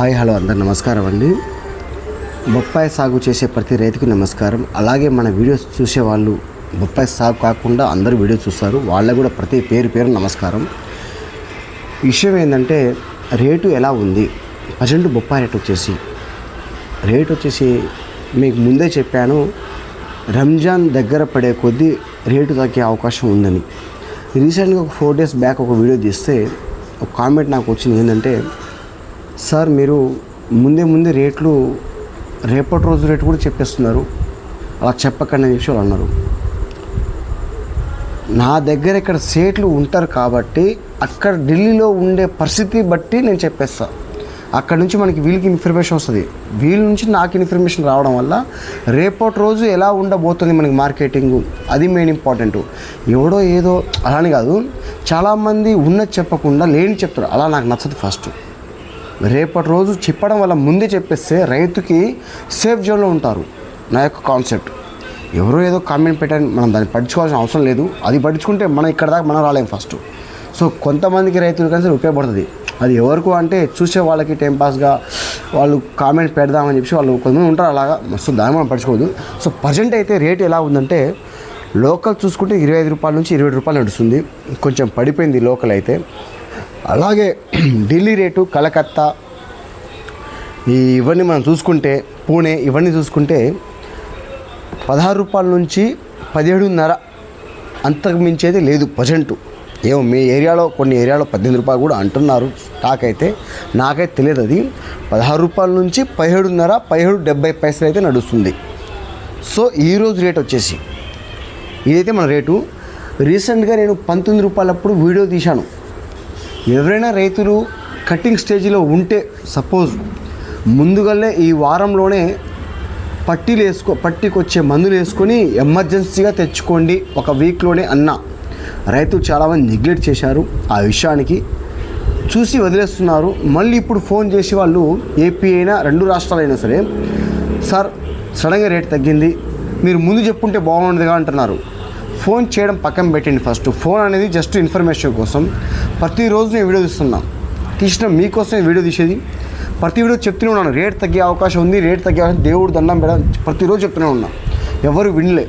Hi hello అందరు నమస్కారం అండి. బొప్పాయి సాగు చేసే ప్రతి రైతుకు నమస్కారం. అలాగే మన వీడియోస్ చూసే వాళ్ళు బొప్పాయి సాగు కాకుండా అందరూ వీడియో చూస్తారు. వాళ్ళకు కూడా ప్రతి పేరు పేరు నమస్కారం. విషయం ఏంటంటే రేటు ఎలా ఉంది? ప్రజెంట్ బొప్పాయి రేట్ వచ్చేసి రేట్ వచ్చేసి మీకు ముందే చెప్పాను రంజాన్ దగ్గర పడే కొద్దీ రేటు తగ్గే అవకాశం ఉందని. రీసెంట్గా ఒక ఫోర్ డేస్ బ్యాక్ ఒక వీడియో తీస్తే ఒక కామెంట్ నాకు వచ్చింది ఏంటంటే సార్ మీరు ముందే ముందే రేట్లు రేపటి రోజు రేటు కూడా చెప్పేస్తున్నారు. అలా చెప్పకండి అని చెప్పి వాళ్ళు అన్నారు. నా దగ్గర ఇక్కడ సేట్లు ఉంటారు కాబట్టి అక్కడ ఢిల్లీలో ఉండే పరిస్థితి బట్టి నేను చెప్పేస్తా. అక్కడ నుంచి మనకి వీళ్ళకి ఇన్ఫర్మేషన్ వస్తుంది. వీళ్ళ నుంచి నాకు ఇన్ఫర్మేషన్ రావడం వల్ల రేపటి రోజు ఎలా ఉండబోతుంది మనకి మార్కెటింగ్ అది మెయిన్ ఇంపార్టెంట్. ఎవడో ఏదో అలానే కాదు చాలామంది ఉన్నది చెప్పకుండా లేని చెప్తారు. అలా నాకు నచ్చదు ఫస్ట్. రేపటి రోజు చెప్పడం వల్ల ముందే చెప్పేస్తే రైతుకి సేఫ్ జోన్లో ఉంటారు. నా యొక్క కాన్సెప్ట్. ఎవరో ఏదో కామెంట్ పెట్టారని మనం దాన్ని పట్టించుకోవాల్సిన అవసరం లేదు. అది పట్టించుకుంటే మనం ఇక్కడ దాకా మనం రాలేం ఫస్ట్. సో కొంతమందికి రైతులు కానీ ఉపయోగపడుతుంది. అది ఎవరికి అంటే చూసే వాళ్ళకి టైంపాస్గా వాళ్ళు కామెంట్ పెడదామని చెప్పి వాళ్ళు కొంతమంది ఉంటారు అలాగా. మస్తు దాన్ని మనం పట్టించుకోవద్దు. సో ప్రజెంట్ అయితే రేట్ ఎలా ఉందంటే లోకల్ చూసుకుంటే ఇరవై ఐదు రూపాయల నుంచి ఇరవై రూపాయలు నడుస్తుంది. కొంచెం పడిపోయింది లోకల్ అయితే. అలాగే ఢిల్లీ రేటు కలకత్తా ఈ ఇవన్నీ మనం చూసుకుంటే పూణే ఇవన్నీ చూసుకుంటే పదహారు రూపాయల నుంచి పదిహేడున్నర అంతకు మించేది లేదు ప్రజెంట్ ఏమో మీ ఏరియాలో కొన్ని ఏరియాలో పద్దెనిమిది రూపాయలు కూడా అంటున్నారు స్టాక్ అయితే. నాకైతే తెలియదు అది. పదహారు రూపాయల నుంచి పదిహేడున్నర పదిహేడు డెబ్బై పైసలు అయితే నడుస్తుంది. సో ఈరోజు రేట్ వచ్చేసి ఇదైతే మన రేటు. రీసెంట్గా నేను పంతొమ్మిది రూపాయలప్పుడు వీడియో తీశాను. ఎవరైనా రైతులు కటింగ్ స్టేజ్లో ఉంటే సపోజ్ ముందుగానే ఈ వారంలోనే పట్టీలు వేసుకో పట్టీకి వచ్చే మందులు వేసుకొని ఎమర్జెన్సీగా తెచ్చుకోండి. ఒక వీక్లోనే అన్న. రైతులు చాలామంది నెగ్లెక్ట్ చేశారు ఆ విషయానికి. చూసి వదిలేస్తున్నారు. మళ్ళీ ఇప్పుడు ఫోన్ చేసి వాళ్ళు ఏపీ అయినా రెండు రాష్ట్రాలైనా సరే సార్ సడన్గా రేట్ తగ్గింది. మీరు ముందు చెప్పుంటే బాగుండదుగా అంటున్నారు. ఫోన్ చేయడం పక్కన పెట్టండి ఫస్ట్. ఫోన్ అనేది జస్ట్ ఇన్ఫర్మేషన్ కోసం ప్రతిరోజు నేను వీడియో తీస్తున్నా. తీసిన మీకోసమే వీడియో తీసేది. ప్రతి వీడియో చెప్తూనే ఉన్నాను. రేట్ తగ్గే అవకాశం ఉంది. రేట్ తగ్గే అవకాశం దేవుడు దండం పెడ ప్రతిరోజు చెప్తూనే ఉన్నా. ఎవరు వినలే.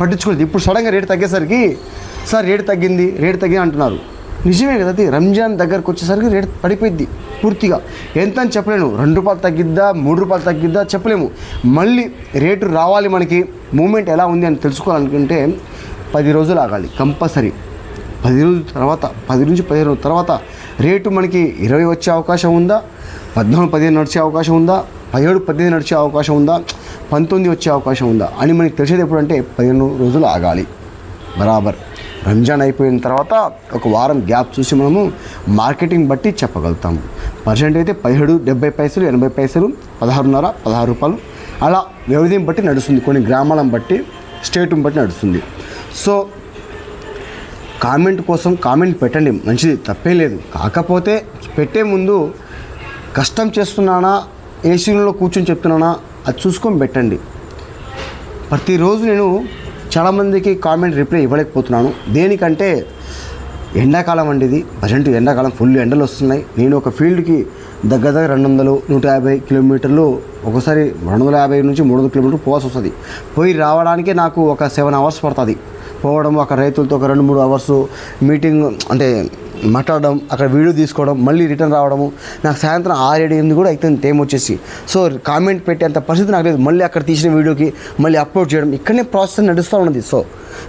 పట్టించుకోలేదు. ఇప్పుడు సడన్గా రేట్ తగ్గేసరికి సార్ రేట్ తగ్గింది రేట్ తగ్గింది అంటున్నారు. నిజమే కదా అది? రంజాన్ దగ్గరకు వచ్చేసరికి రేట్ పడిపోయింది పూర్తిగా. ఎంత అని చెప్పలేను. రెండు రూపాయలు తగ్గిద్దా మూడు రూపాయలు తగ్గిద్దా చెప్పలేము. మళ్ళీ రేటు రావాలి మనకి. మూమెంట్ ఎలా ఉంది అని తెలుసుకోవాలనుకుంటే పది రోజులు ఆగాలి కంపల్సరీ. పది రోజుల తర్వాత పది నుంచి పదిహేను రోజుల తర్వాత రేటు మనకి ఇరవై వచ్చే అవకాశం ఉందా? పద్నాలుగు పదిహేను నడిచే అవకాశం ఉందా? పదిహేడు పద్దెనిమిది నడిచే అవకాశం ఉందా? పంతొమ్మిది వచ్చే అవకాశం ఉందా? అని మనకి తెలిసేది ఎప్పుడంటే పదిహేను రోజులు ఆగాలి. బరాబర్. రంజాన్ అయిపోయిన తర్వాత ఒక వారం గ్యాప్ చూసి మనము మార్కెటింగ్ బట్టి చెప్పగలుగుతాము. పర్సెంట్ అయితే పదిహేడు డెబ్బై పైసలు ఎనభై పైసలు పదహారున్నర పదహారు రూపాయలు. అలా వ్యవధిని బట్టి నడుస్తుంది. కొన్ని గ్రామాలను బట్టి స్టేట్ని బట్టి నడుస్తుంది. సో కామెంట్ కోసం కామెంట్ పెట్టండి. మంచిది తప్పే లేదు. కాకపోతే పెట్టే ముందు కష్టం చేస్తున్నానా ఏసీలో కూర్చొని చెప్తున్నానా అది చూసుకొని పెట్టండి. ప్రతిరోజు నేను చాలామందికి కామెంట్ రిప్లై ఇవ్వలేకపోతున్నాను. దేనికంటే ఎండాకాలం అండి ఇది. ప్రజెంట్ ఎండాకాలం ఫుల్ ఎండలు వస్తున్నాయి. నేను ఒక ఫీల్డ్కి దగ్గర దగ్గర రెండు వందలు నూట యాభై కిలోమీటర్లు ఒకసారి రెండు వందల యాభై నుంచి మూడు వందల కిలోమీటర్లు పోవాల్సి వస్తుంది. పోయి రావడానికే నాకు ఒక సెవెన్ అవర్స్ పడుతుంది. పోవడం అక్కడ రైతులతో ఒక రెండు మూడు అవర్స్ మీటింగ్ అంటే మాట్లాడడం అక్కడ వీడియో తీసుకోవడం మళ్ళీ రిటర్న్ రావడము. నాకు సాయంత్రం ఆరేడు ఎనిమిది కూడా అయితే టైం వచ్చేసి. సో కామెంట్ పెట్టేంత పరిస్థితి నాకు లేదు. మళ్ళీ అక్కడ తీసిన వీడియోకి మళ్ళీ అప్లోడ్ చేయడం. ఇక్కడనే ప్రాసెస్ నడుస్తూ ఉన్నది. సో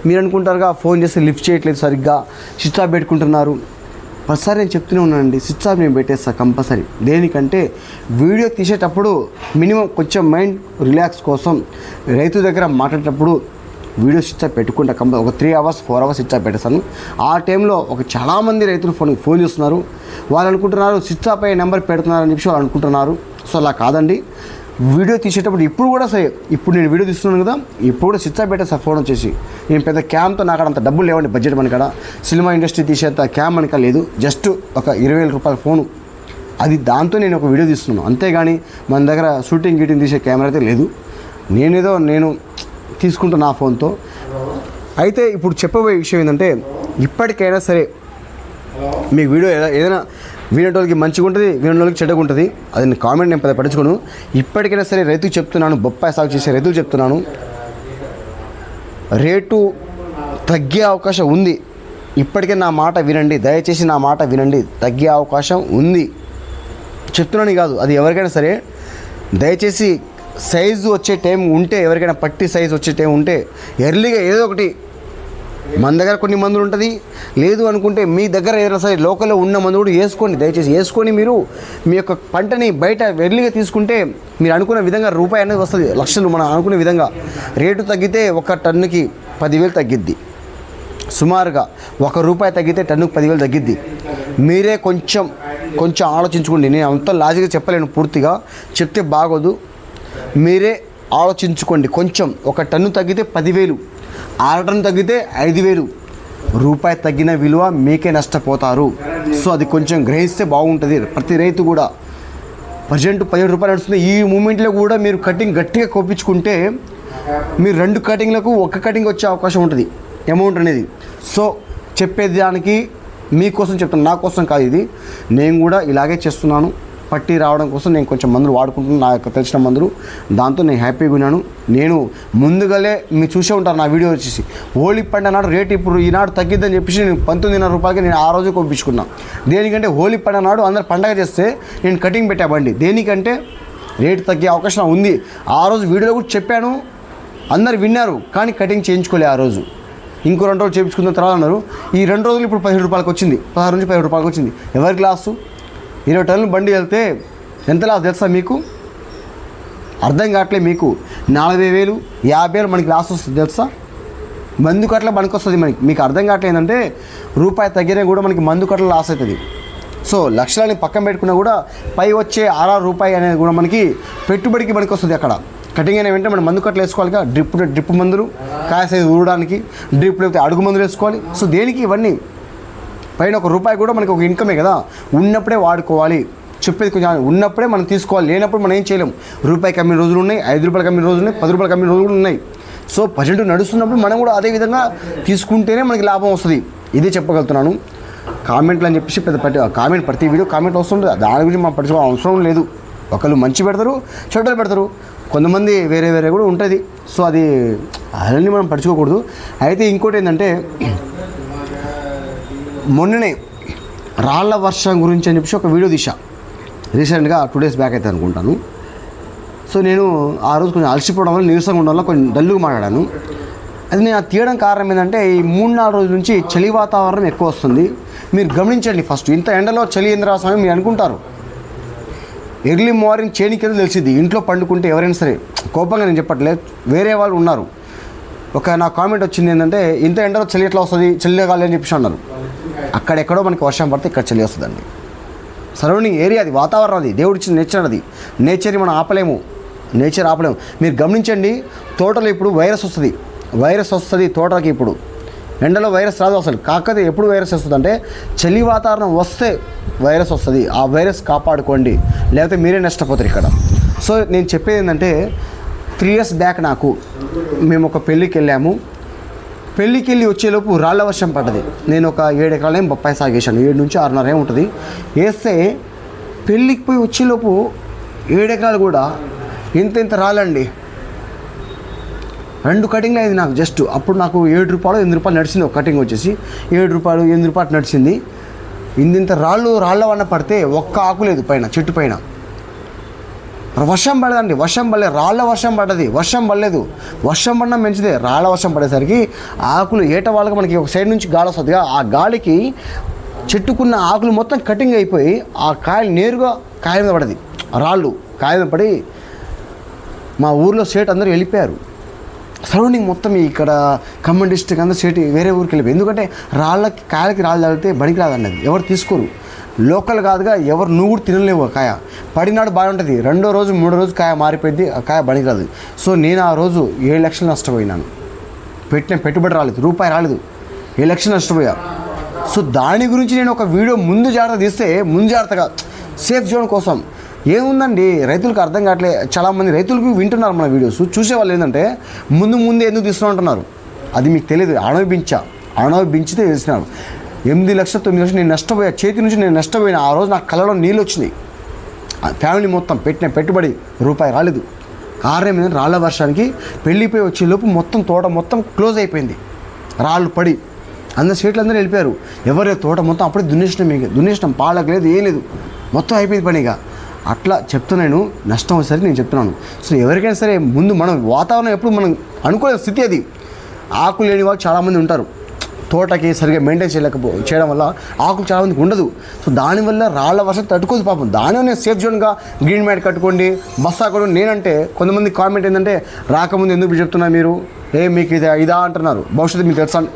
మీరు అనుకుంటారుగా ఫోన్ చేస్తే లిఫ్ట్ చేయట్లేదు సరిగ్గా. స్విచ్ ఆఫ్ పెట్టుకుంటున్నారు. ప్రతిసారి నేను చెప్తూనే ఉన్నానండి స్విచ్ ఆఫ్ నేను పెట్టేస్తా కంపల్సరీ. దేనికంటే వీడియో తీసేటప్పుడు మినిమం కొంచెం మైండ్ రిలాక్స్ కోసం రైతు దగ్గర మాట్లాడేటప్పుడు వీడియో ఇచ్చా పెట్టుకుంటా కంపెనీ ఒక త్రీ అవర్స్ ఫోర్ అవర్స్ ఇచ్చా ఆఫ్ పెట్టేస్తాను. ఆ టైంలో ఒక చాలామంది రైతులు ఫోన్ ఫోన్ చేస్తున్నారు. వాళ్ళు అనుకుంటున్నారు స్విచ్ ఆఫ్ అయ్యే నెంబర్ పెడుతున్నారని చెప్పి వాళ్ళు అనుకుంటున్నారు. సో అలా కాదండి. వీడియో తీసేటప్పుడు ఇప్పుడు కూడా సరే ఇప్పుడు నేను వీడియో తీస్తున్నాను కదా ఇప్పుడు కూడా స్విచ్ పెట్టే సార్ ఫోన్ వచ్చేసి. నేను పెద్ద క్యామ్తో నాకు అంత డబ్బులు లేవండి బడ్జెట్ మనకాడ సినిమా ఇండస్ట్రీ తీసేంత క్యామ్ మనక లేదు. జస్ట్ ఒక ఇరవై వేల రూపాయల ఫోను. అది దాంతో నేను ఒక వీడియో తీస్తున్నాను. అంతేగాని మన దగ్గర షూటింగ్ గీటింగ్ తీసే కెమెరా అయితే లేదు. నేనేదో నేను తీసుకుంటున్నా నా ఫోన్తో. అయితే ఇప్పుడు చెప్పబోయే విషయం ఏంటంటే ఇప్పటికైనా సరే మీ వీడియో ఏద- ఏదైనా వినేటోళ్ళకి మంచిగా ఉంటుంది వినేటోళ్ళకి చెడ్డగా ఉంటుంది అది నేను కామెంట్ నేను పెద్ద పట్టించుకోను ఇప్పటికైనా సరే రైతుకు చెప్తున్నాను బొప్పాయి సాగు చేసే రైతులు చెప్తున్నాను. రేటు తగ్గే అవకాశం ఉంది. ఇప్పటికే నా మాట వినండి దయచేసి నా మాట వినండి తగ్గే అవకాశం ఉంది. చెప్తున్నాను కాదు అది ఎవరికైనా సరే. దయచేసి సైజు వచ్చే టైం ఉంటే ఎవరికైనా పట్టి సైజు వచ్చే టైం ఉంటే ఎర్లీగా ఏదో ఒకటి మన దగ్గర కొన్ని మందులు ఉంటుంది. లేదు అనుకుంటే మీ దగ్గర ఏదైనా సరే లోకల్లో ఉన్న మందు కూడా వేసుకోండి. దయచేసి వేసుకొని మీరు మీ యొక్క పంటని బయట ఎర్లీగా తీసుకుంటే మీరు అనుకున్న విధంగా రూపాయి అనేది వస్తుంది. లక్షలు మనం అనుకునే విధంగా రేటు తగ్గితే ఒక టన్నుకి పదివేలు తగ్గిద్ది. సుమారుగా ఒక రూపాయి తగ్గితే టన్నుకు పదివేలు తగ్గిద్ది. మీరే కొంచెం కొంచెం ఆలోచించుకోండి. నేను అంత లాజిక్గా చెప్పలేను పూర్తిగా. చెప్తే బాగోదు. మీరే ఆలోచించుకోండి. కొంచెం ఒక టన్ను తగ్గితే పదివేలు ఆరు టన్ను తగ్గితే ఐదు వేలు రూపాయి తగ్గిన విలువ మీకే నష్టపోతారు. సో అది కొంచెం గ్రహిస్తే బాగుంటుంది. ప్రతి రైతు కూడా ప్రజెంట్ పదిహేడు రూపాయలు నడుస్తుంది. ఈ మూమెంట్లో కూడా మీరు కటింగ్ గట్టిగా కోపించుకుంటే మీరు రెండు కటింగ్లకు ఒక కటింగ్ వచ్చే అవకాశం ఉంటుంది. అమౌంట్ అనేది. సో చెప్పేది దానికి మీకోసం చెప్తాను నా కోసం కాదు ఇది. నేను కూడా ఇలాగే చేస్తున్నాను. పట్టి రావడం కోసం నేను కొంచెం మందులు వాడుకుంటున్నాను. నా యొక్క తెలిసిన మందులు. దాంతో నేను హ్యాపీగా ఉన్నాను. నేను ముందుగానే మీరు చూసే ఉంటారు నా వీడియో వచ్చేసి. హోలీ పండుగ నాడు రేట్ ఇప్పుడు ఈనాడు తగ్గిద్దని చెప్పేసి నేను పంతొమ్మిదిన్నర రూపాయలకి నేను ఆ రోజు కొప్పించుకున్నా దేనికంటే హోలీ పండుగ నాడు అందరు పండగ చేస్తే నేను కటింగ్ పెట్టా బండి. దేనికంటే రేటు తగ్గే అవకాశం ఉంది. ఆ రోజు వీడియోలో కూడా చెప్పాను. అందరు విన్నారు. కానీ కటింగ్ చేయించుకోలే ఆ రోజు. ఇంకో రెండు రోజులు చేయించుకున్న తర్వాత అన్నారు. ఈ రెండు రోజులు ఇప్పుడు పదిహేడు రూపాయలకు వచ్చింది. పదహారు నుంచి పదిహేడు రూపాయలకు వచ్చింది. ఎవరికి లాసు ఇరవై టన్నులు బండి వెళ్తే ఎంత లాస్ తెలుసా మీకు? అర్థం కావట్లే మీకు. నలభై వేలు యాభై వేలు మనకి లాస్ వస్తుంది తెలుసా? మందు కట్ల మనకు వస్తుంది మనకి. మీకు అర్థం కావట్లేదంటే రూపాయి తగ్గినా కూడా మనకి మందు కట్ల లాస్ అవుతుంది. సో లక్షలని పక్కన పెట్టుకున్నా కూడా పై వచ్చే ఆర్ఆర్ రూపాయి అనేది కూడా మనకి పెట్టుబడికి మనకు వస్తుంది అక్కడ. కటింగ్ అయిన వెంటనే మనం మందు కట్టలు వేసుకోవాలి కదా. డ్రిప్ డ్రిప్ మందులు కాయ ఊడడానికి డ్రిప్ లేకపోతే అడుగు మందులు వేసుకోవాలి. సో దేనికి ఇవన్నీ? పైన ఒక రూపాయి కూడా మనకి ఒక ఇన్కమే కదా? ఉన్నప్పుడే వాడుకోవాలి. చెప్పేది కొంచెం ఉన్నప్పుడే మనం తీసుకోవాలి. లేనప్పుడు మనం ఏం చేయలేం. రూపాయి కమ్మిన రోజులు ఉన్నాయి ఐదు రూపాయలు కమ్మిన రోజులు ఉన్నాయి పది రూపాయలు కమ్మిన రోజులు కూడా ఉన్నాయి. సో ప్రజెంట్ నడుస్తున్నప్పుడు మనం కూడా అదే విధంగా తీసుకుంటేనే మనకి లాభం వస్తుంది. ఇదే చెప్పగలుగుతున్నాను. కామెంట్లు అని చెప్పేసి పెద్ద ప్రతి కామెంట్ ప్రతి వీడియో కామెంట్ వస్తుంటుంది. దాని గురించి మనం పట్టించుకో అవసరం లేదు. ఒకళ్ళు మంచి పెడతారు చెడ్డలు పెడతారు. కొంతమంది వేరే వేరే కూడా ఉంటుంది. సో అది అవన్నీ మనం పడుచుకోకూడదు అయితే ఇంకోటి ఏంటంటే మొన్ననే రాళ్ళ వర్షం గురించి అని చెప్పేసి ఒక వీడియో తీసా రీసెంట్గా టూ డేస్ బ్యాక్ అయితే అనుకుంటాను. సో నేను ఆ రోజు కొంచెం అలసిపోవడం వల్ల నీరసంగా ఉండడం వల్ల కొంచెం డల్లుగా మాట్లాడాను. అది నేను అది తీయడం కారణం ఏంటంటే ఈ మూడు నాలుగు రోజుల నుంచి చలి వాతావరణం ఎక్కువ వస్తుంది. మీరు గమనించండి ఫస్ట్ ఇంత ఎండలో చలి ఎందుకు రాసామని మీరు అనుకుంటారు. ఎర్లీ మార్నింగ్ చేనికి తెలిసింది ఇంట్లో పండుకుంటే ఎవరైనా సరే కోపంగా నేను చెప్పట్లేదు వేరే వాళ్ళు ఉన్నారు. ఒక నా కామెంట్ వచ్చింది ఏంటంటే ఇంత ఎండలో చలి ఎట్లా వస్తుంది చలి కాలి అని చెప్పేసి అన్నారు. అక్కడెక్కడో మనకి వర్షం పడితే ఇక్కడ చలి వస్తుందండి. సరౌండింగ్ ఏరియా అది వాతావరణం అది దేవుడిచ్చిన నేచర్ అది. నేచర్ని మనం ఆపలేము. నేచర్ ఆపలేము. మీరు గమనించండి తోటలో ఇప్పుడు వైరస్ వస్తుంది. వైరస్ వస్తుంది తోటకి ఇప్పుడు. ఎండలో వైరస్ రాదు అసలు. కాకపోతే ఎప్పుడు వైరస్ వస్తుంది అంటే చలి వాతావరణం వస్తే వైరస్ వస్తుంది. ఆ వైరస్ కాపాడుకోండి. లేకపోతే మీరే నష్టపోతారు ఇక్కడ. సో నేను చెప్పేది ఏంటంటే త్రీ ఇయర్స్ బ్యాక్ నాకు మేము ఒక పెళ్ళికి వెళ్ళాము పెళ్ళికి వెళ్ళి వచ్చేలోపు రాళ్ళ వర్షం పడ్డది. నేను ఒక ఏడు ఎకరాలేం బొప్పాయి సాగేశాను ఏడు నుంచి ఆరున్నర ఉంటుంది. వేస్తే పెళ్ళికి పోయి వచ్చేలోపు ఏడు ఎకరాలు కూడా ఇంత ఇంత రాళ్ళండి రెండు కటింగ్లు అయింది నాకు జస్ట్. అప్పుడు నాకు ఏడు రూపాయలు ఎనిమిది రూపాయలు నడిచింది ఒక కటింగ్ వచ్చేసి. ఏడు రూపాయలు ఎనిమిది రూపాయలు నడిచింది. ఇంత రాళ్ళు రాళ్ళ వన్న పడితే ఒక్క ఆకు లేదు పైన చెట్టు పైన. వర్షం పడదండి వర్షం పడలేదు రాళ్ళ వర్షం పడ్డది వర్షం పడలేదు. వర్షం పడినా మంచిదే రాళ్ళ వర్షం పడేసరికి ఆకులు ఏట వాళ్ళకి మనకి ఒక సైడ్ నుంచి గాలి వస్తుందిగా ఆ గాలికి చెట్టుకున్న ఆకులు మొత్తం కటింగ్ అయిపోయి ఆ కాయలు నేరుగా కాయ మీద పడది. రాళ్ళు కాయ మీద పడి మా ఊర్లో స్టేట్ అందరూ వెళ్ళిపోయారు. సరౌండింగ్ మొత్తం ఇక్కడ ఖమ్మం డిస్ట్రిక్ట్ అందరూ స్టేట్ వేరే ఊరికి వెళ్ళిపోయి. ఎందుకంటే రాళ్ళకి కాయలకి రాళ్ళు తగిలితే బడికి రాదండి అది ఎవరు తీసుకోరు. లోకల్ కాదుగా ఎవరు నువ్వు కూడా తినలేవు ఆ కాయ. పడినాడు బాగుంటుంది రెండో రోజు మూడో రోజు కాయ మారిపోయింది ఆ కాయ బడికి సో నేను ఆ రోజు ఏడు లక్షలు నష్టపోయినాను. పెట్టిన పెట్టుబడి రాలేదు రూపాయి రాలేదు. ఏడు లక్షలు నష్టపోయా. సో దాని గురించి నేను ఒక వీడియో ముందు జాగ్రత్త తీస్తే ముందు జాగ్రత్తగా సేఫ్ జోన్ కోసం. ఏముందండి? రైతులకు అర్థం కావట్లే. చాలామంది రైతులకు వింటున్నారు మన వీడియోస్. చూసేవాళ్ళు ఏంటంటే ముందు ముందు ఎందుకు తీస్తున్నా అంటున్నారు. అది మీకు తెలియదు. అనుభవించా అనుభవించితే తెలిసినారు ఎనిమిది లక్షలు తొమ్మిది లక్షలు నేను నష్టపోయా చేతి నుంచి నేను నష్టపోయినా ఆ రోజు నాకు కళ్ళలో నీళ్ళు వచ్చినాయి. ఆ ఫ్యామిలీ మొత్తం పెట్టిన పెట్టుబడి రూపాయి రాలేదు. కారణం ఏంటంటే రాళ్ళ వర్షానికి పెళ్ళిపోయి వచ్చేలోపు మొత్తం తోట మొత్తం క్లోజ్ అయిపోయింది. రాళ్ళు పడి అందరు సీట్లు అందరూ వెళ్ళిపోయారు. ఎవరి తోట మొత్తం అప్పుడే దున్నేసినాం ఇక. దున్నేసినాం పాలకు లేదు ఏం లేదు. మొత్తం అయిపోయింది పని ఇక. అట్లా చెప్తున్నాను నష్టం వచ్చేసరికి నేను చెప్తున్నాను. సో ఎవరికైనా సరే ముందు మనం వాతావరణం ఎప్పుడు మనం అనుకోలేని స్థితి అది. ఆకులు లేని వాళ్ళు చాలామంది ఉంటారు. తోటకి సరిగ్గా మెయింటైన్ చేయలేకపో చేయడం వల్ల ఆకులు చాలా మందికి ఉండదు. సో దానివల్ల రాళ్ళ వర్షం తట్టుకోదు పాపం. దాని నేను సేఫ్ జోన్గా గ్రీన్ మ్యాట్ కట్టుకోండి బస్సా కూడా నేనంటే కొంతమంది కామెంట్ ఏంటంటే రాకముందు ఎందుకు చెప్తున్నా మీరు? ఏ మీకు ఇదా ఇదా? అంటున్నారు. భవిష్యత్తు మీకు తెలుసా?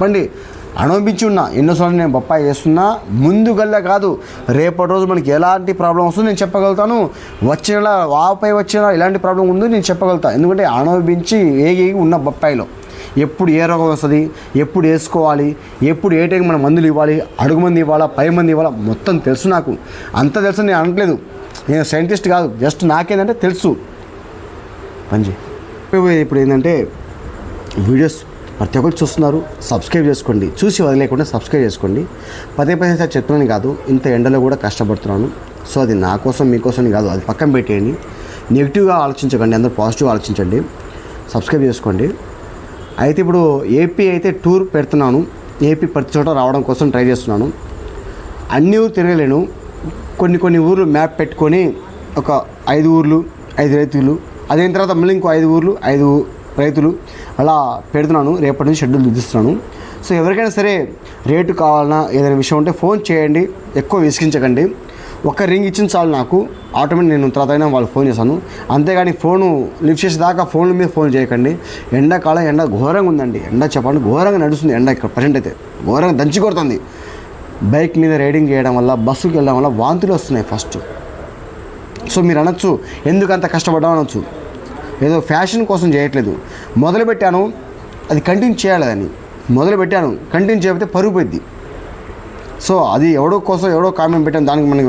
బండి అనుభవించి ఉన్నా ఎన్నోసార్లు నేను బొప్పాయి చేస్తున్నా ముందుగల్లా కాదు. రేపటి రోజు మనకి ఎలాంటి ప్రాబ్లం వస్తుందో నేను చెప్పగలుగుతాను. వచ్చిన వాపై వచ్చిన ఎలాంటి ప్రాబ్లం ఉందో నేను చెప్పగలుగుతాను ఎందుకంటే అనుభవించి ఏగి ఉన్న బొప్పాయిలో. ఎప్పుడు ఏ రోగం వస్తుంది ఎప్పుడు వేసుకోవాలి ఎప్పుడు ఏ టైం మనం మందులు ఇవ్వాలి అడుగు మంది ఇవ్వాలా పై మంది ఇవ్వాలా మొత్తం తెలుసు నాకు. అంత తెలుసు నేను అనట్లేదు. నేను సైంటిస్ట్ కాదు జస్ట్ నాకేంటంటే తెలుసు. పంజి. ఇప్పుడు ఏంటంటే వీడియోస్ ప్రతి ఒక్కరు చూస్తున్నారు సబ్స్క్రైబ్ చేసుకోండి. చూసి వదిలేకుండా సబ్స్క్రైబ్ చేసుకోండి. పదే పదే సార్ చెప్తున్నాను కాదు ఇంత ఎండలో కూడా కష్టపడుతున్నాను. సో అది నా కోసం మీకోసం కాదు అది పక్కన పెట్టేయండి. నెగిటివ్గా ఆలోచించకండి అందరూ పాజిటివ్ ఆలోచించండి. సబ్స్క్రైబ్ చేసుకోండి. అయితే ఇప్పుడు ఏపీ అయితే టూర్ పెడుతున్నాను ఏపీ ప్రతి చోట రావడం కోసం ట్రై చేస్తున్నాను. అన్ని ఊరు తిరగలేను. కొన్ని కొన్ని ఊర్లు మ్యాప్ పెట్టుకొని ఒక ఐదు ఊర్లు ఐదు రైతులు అదైన తర్వాత మళ్ళీ ఇంకో ఐదు ఊర్లు ఐదు రైతులు అలా పెడుతున్నాను. రేపటి నుంచి షెడ్యూల్ దిద్దిస్తున్నాను సో ఎవరికైనా సరే రేటు కావాలన్నా ఏదైనా విషయం ఉంటే ఫోన్ చేయండి ఎక్కువ విసిగించకండి. ఒక రింగ్ ఇచ్చిన చాలు నాకు. ఆటోమేటిక్ నేను తర్వాత అయినా వాళ్ళు ఫోన్ చేశాను. అంతేగాని ఫోను లిఫ్ట్ చేసేదాకా ఫోన్ల మీద ఫోన్ చేయకండి. ఎండాకాలం ఎండ ఘోరంగా ఉందండి. ఎండ చెప్పండి ఘోరంగా నడుస్తుంది ఎండ ఇక్కడ ప్రజెంట్ అయితే. ఘోరంగా దంచి కొడుతుంది. బైక్ మీద రైడింగ్ చేయడం వల్ల బస్సుకి వెళ్ళడం వల్ల వాంతులు వస్తున్నాయి ఫస్ట్ సో మీరు అనొచ్చు ఎందుకు అంత కష్టపడ్డాం అనొచ్చు. ఏదో ఫ్యాషన్ కోసం చేయట్లేదు. మొదలు పెట్టాను అది కంటిన్యూ చేయాలి అని మొదలు పెట్టాను కంటిన్యూ చేయకపోతే పరుగు పోయింది సో అది ఎవడో కోసం ఎవడో కామెంట్ పెట్టాం దానికి మనకి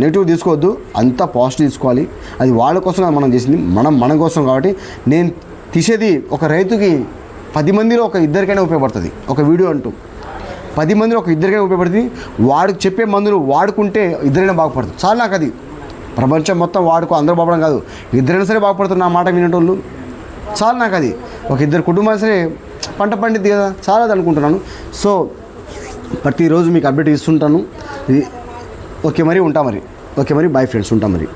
నెగిటివ్ తీసుకోవద్దు. అంతా పాజిటివ్ తీసుకోవాలి. అది వాళ్ళ కోసం మనం చేసింది. మనం మన కోసం కాబట్టి నేను తీసేది ఒక రైతుకి పది మందిలో ఒక ఇద్దరికైనా ఉపయోగపడుతుంది. ఒక వీడియో అంటూ. పది మందిలో ఒక ఇద్దరికైనా ఉపయోగపడుతుంది. వాడికి చెప్పే మందులు వాడుకుంటే ఇద్దరైనా బాగుపడుతుంది చాలా నాకు అది. ప్రపంచం మొత్తం వాడుకో అందరూ బాగుపడడం కాదు. ఇద్దరైనా సరే బాగుపడుతున్నారు నా మాట వినేటోళ్ళు. చాలా నాకు అది. ఒక ఇద్దరు కుటుంబాలు సరే పంట పండిద్ది కదా. చాలా అది అనుకుంటున్నాను. సో ప్రతిరోజు మీకు అప్డేట్ ఇస్తుంటాను. ఇది ఓకే మరి ఉంటా మరి. ఓకే మరి బాయ్ ఫ్రెండ్స్ ఉంటాం మరి.